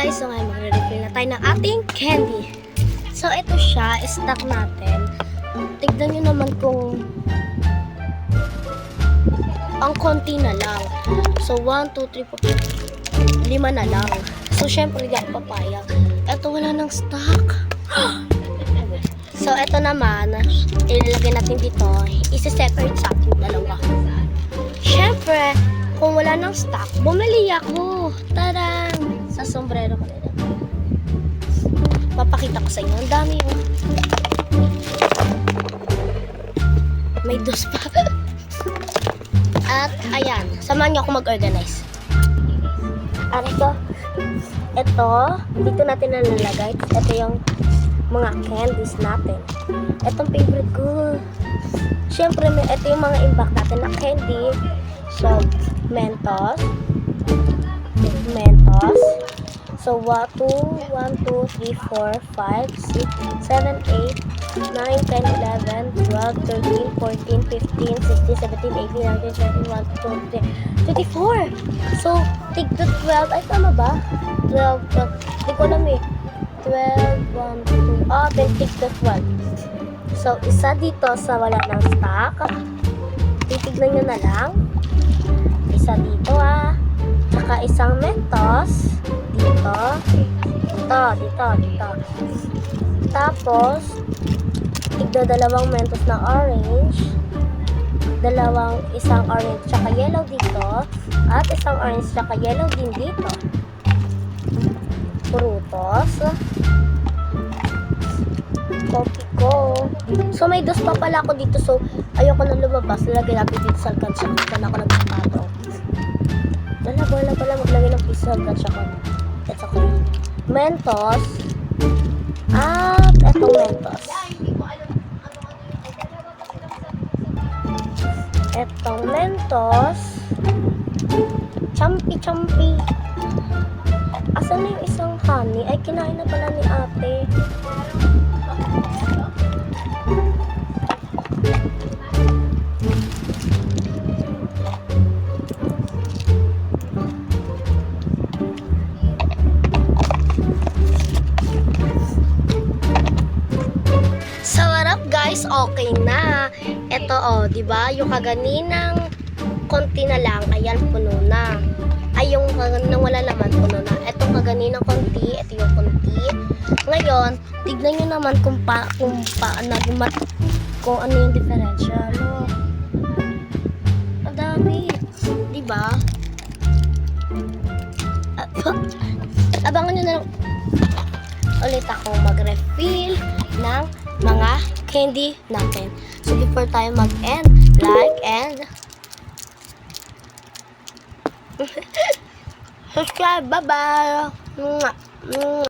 guys, so ngayon magre-refill na tayo ng ating candy. So ito siya, stock natin. Tignan nyo naman kung ang konti na lang. So 1, 2, 3, 4, 5 na lang. So syempre di ako papayag. Ito wala ng stock. so ito naman, ilalagay natin dito, isi-separate sa ating dalawa. Syempre, kung wala ng stock, bumili ako. Tarang! Sa sombrero ko nila. Papakita ko sa inyo. Ang dami oh. May dos pa. At ayan, samahan niyo ako mag-organize. Ano to? Ito, dito natin nalalagay. Ito yung mga candies natin. Itong favorite ko. Siyempre, ito yung mga impact natin na candy. So, Mentos. Mentos. So, 1, 2, 1, 2, 3, 4, 5, 6, 7, 8, 9, 10, 11, 12, 13, 14, 15, 16, 17, 18, 19, 20, 21, 22, 24. So, tig to 12. Ay, tama ba? 12, 12. Hindi ko alam eh. 12, 1, 2, ah, then tig to 12. So, isa dito sa wala ng stock. Titignan nyo na lang. Isa dito ah. Tsaka isang mentos. Dito. Dito, dito, dito. Tapos, tigda dalawang mentos na orange. Dalawang isang orange tsaka yellow dito. At isang orange tsaka yellow din dito. Frutos. Coffee ko. So, may dos pa pala ako dito. So, ayoko na lumabas. Lagay natin dito sa alkansya. Saan ako nagpapatong. Wala, wala pala maglagay ng piso sa alkansya ko. Ito ko. Mentos. At etong mentos. Etong mentos. Champi-champi. Asan na yung isang honey? Ay, kinain na pala ni ate. Okay na. Ito oh, 'di ba? Yung kaganinang konti na lang, ayan puno na. Ay yung kaganinang wala laman puno na. Ito kaganinang konti, ito yung konti. Ngayon, tignan niyo naman kung pa kung paano gumat kung ano yung diferensya, no? Ang dami, 'di ba? Abangan niyo na lang ulit ako mag-refill ng mga candy natin. So, before tayo mag-end, like and subscribe. Bye-bye!